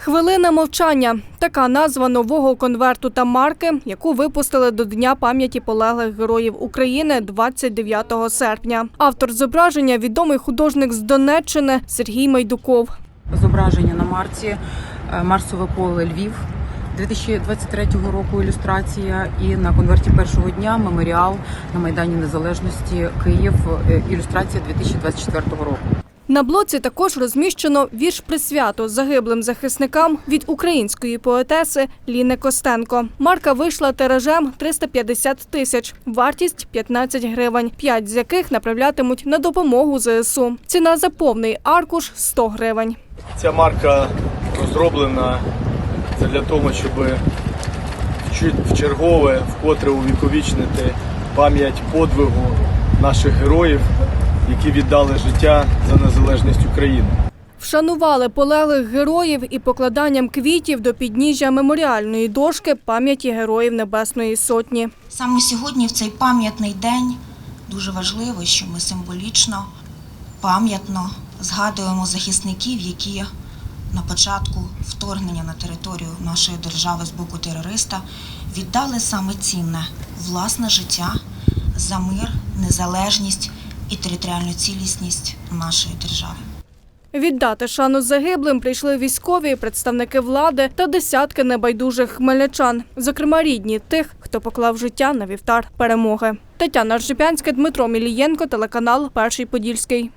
Хвилина мовчання така назва нового конверту та марки, яку випустили до Дня пам'яті полеглих героїв України 29 серпня. Автор зображення відомий художник з Донеччини Сергій Майдуков. зображення на марці е, Марсове поле Львів 2023 року ілюстрація і на конверті першого дня меморіал на Майдані Незалежності Київ е, ілюстрація 2024 року. На блоці також розміщено вірш присвято загиблим захисникам від української поетеси Ліни Костенко. Марка вийшла тиражем 350 тисяч, вартість 15 гривень, 5 з яких направлятимуть на допомогу ЗСУ. Ціна за повний аркуш 100 гривень. Ця марка розроблена для того, щоб вчи- вчергове вкотре увіковічнити пам'ять подвигу наших героїв, які віддали життя за незалежність України. Вшанували полеглих героїв і покладанням квітів до підніжжя меморіальної дошки пам'яті героїв Небесної Сотні. Саме сьогодні, в цей пам'ятний день, дуже важливо, що ми символічно, пам'ятно згадуємо захисників, які на початку вторгнення на територію нашої держави з боку терориста віддали саме цінне власне життя за мир, незалежність і територіальну цілісність нашої держави. Віддати шану загиблим прийшли військові, представники влади та десятки небайдужих хмельничан, зокрема рідні тих, хто поклав життя на вівтар перемоги. Тетяна Ржепянська, Дмитро Мілієнко, телеканал Перший Подільський.